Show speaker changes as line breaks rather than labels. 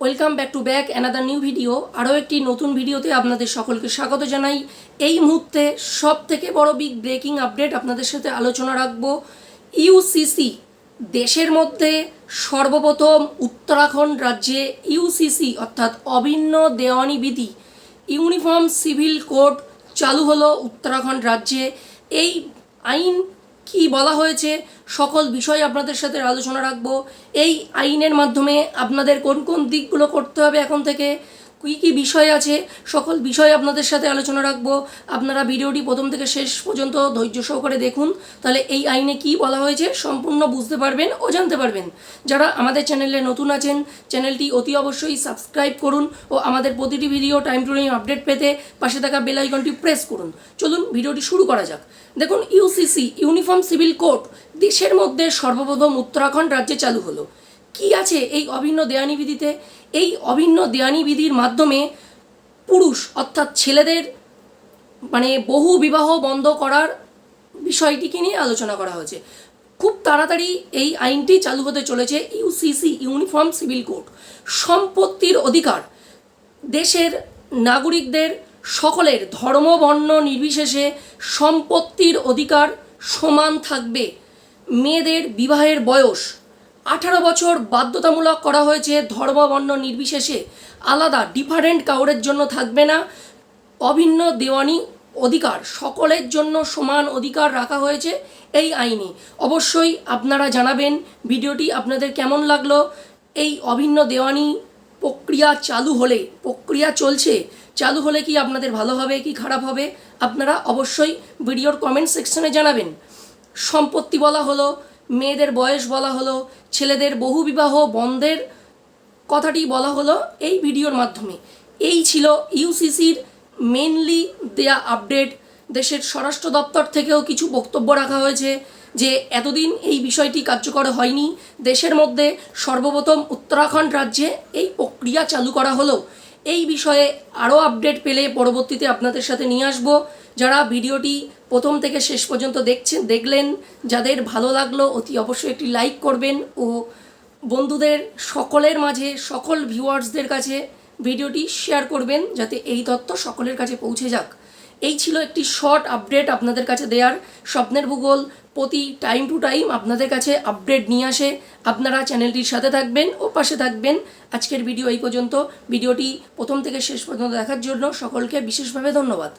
Welcome back to back another new video আরও একটি নতুন ভিডিওতে আপনাদের সকলকে স্বাগত জানাই। এই মুহূর্তে সব থেকে বড় বিগ ব্রেকিং আপডেট আপনাদের সাথে আলোচনা রাখব। ইউসিসি দেশের মধ্যে সর্বপ্রথম উত্তরাখণ্ড রাজ্যে ইউসিসি অর্থাৎ অভিন্ন দেওয়ানি বিধি, ইউনিফর্ম সিভিল কোড চালু হলো উত্তরাখণ্ড রাজ্যে। এই আইন কি বলা হয়েছে, সকল বিষয় আপনাদের সাথে আলোচনা রাখব। এই আইনের মাধ্যমে আপনাদের কোন কোন দিকগুলো করতে হবে এখন থেকে? কী কী বিষয় আছে? সকল বিষয় আপনাদের সাথে আলোচনা রাখব। আপনারা ভিডিওটি প্রথম থেকে শেষ পর্যন্ত ধৈর্য সহকারে দেখুন। তাহলে এই আইনে কি বলা হয়েছে সম্পূর্ণ বুঝতে পারবেন ও জানতে পারবেন। যারা আমাদের চ্যানেলে নতুন আছেন, চ্যানেলটি অতি অবশ্যই সাবস্ক্রাইব করুন ও আমাদের প্রতিটি video time to time update পেতে পাশে থাকা বেল আইকনটি প্রেস করুন। চলুন ভিডিওটি শুরু করা যাক। দেখুন ইউসিসি ইউনিফর্ম সিভিল কোড, দেশের মধ্যে সর্বপ্রথম উত্তরাখণ্ড রাজ্যে চালু হলো। কি আছে এই অভিন্ন দেয়ানি বিধিতে? এই অভিন্ন দেয়ানি বিধির মাধ্যমে পুরুষ অর্থাৎ ছেলেদের মানে বহু বিবাহ বন্ধ করার বিষয়টিকে নিয়ে আলোচনা করা হয়েছে। খুব তাড়াতাড়ি এই আইনটি চালু হতে চলেছে ইউসিসি ইউনিফর্ম সিভিল কোড। সম্পত্তির অধিকার। দেশের নাগরিকদের সকলের ধর্ম, বর্ণ নির্বিশেষে সম্পত্তির অধিকার সমান থাকবে। মেয়েদের বিবাহের বয়স আঠারো বছর বাধ্যতামূলক করা হয়েছে ধর্ম বর্ণ নির্বিশেষে আলাদা ডিফারেন্ট কাউরের জন্য থাকবে না। অভিন্ন দেওয়ানি অধিকার, সকলের জন্য সমান অধিকার রাখা হয়েছে এই আইনে। অবশ্যই আপনারা জানাবেন ভিডিওটি আপনাদের কেমন লাগল। এই অভিন্ন দেওয়ানি প্রক্রিয়া চালু হলে, প্রক্রিয়া চলছে, চালু হলে কি আপনাদের ভালো হবে, কি খারাপ হবে? আপনারা অবশ্যই ভিডিওর কমেন্ট সেকশনে জানাবেন। সম্পত্তি বলা হলো মেয়েদের বয়স বলা হলো, ছেলেদের বহুবিবাহ বন্ধের কথাটি বলা হলো এই ভিডিওর মাধ্যমে। এই ছিল ইউসিসির মেনলি দেয়া আপডেট দেশের স্বরাষ্ট্র দপ্তর থেকেও কিছু বক্তব্য রাখা হয়েছে যে, এতদিন এই বিষয়টি কার্যকর হয়নি। দেশের মধ্যে সর্বপ্রথম উত্তরাখণ্ড রাজ্যে এই প্রক্রিয়া চালু করা হলো। এই বিষয়ে আরও আপডেট পেলে পরবর্তীতে আপনাদের সাথে নিয়ে আসব। যারা ভিডিওটি প্রথম থেকে শেষ পর্যন্ত দেখছেন, দেখলেন, যাদের ভালো লাগল, অতি অবশ্যই একটি লাইক করবেন ও বন্ধুদের সকলের মাঝে, সকল ভিউয়ার্সদের কাছে ভিডিওটি শেয়ার করবেন, যাতে এই তথ্য সকলের কাছে পৌঁছে যাক। এই ছিল একটি শর্ট আপডেট আপনাদের কাছে দেওয়ার স্বপ্নের ভূগোল প্রতি টাইম টু টাইম আপনাদের কাছে আপডেট নিয়ে আসে। আপনারা চ্যানেলটির সাথে থাকবেন ও পাশে থাকবেন। আজকের ভিডিও এই পর্যন্ত। ভিডিওটি প্রথম থেকে শেষ পর্যন্ত দেখার জন্য সকলকে বিশেষভাবে ধন্যবাদ।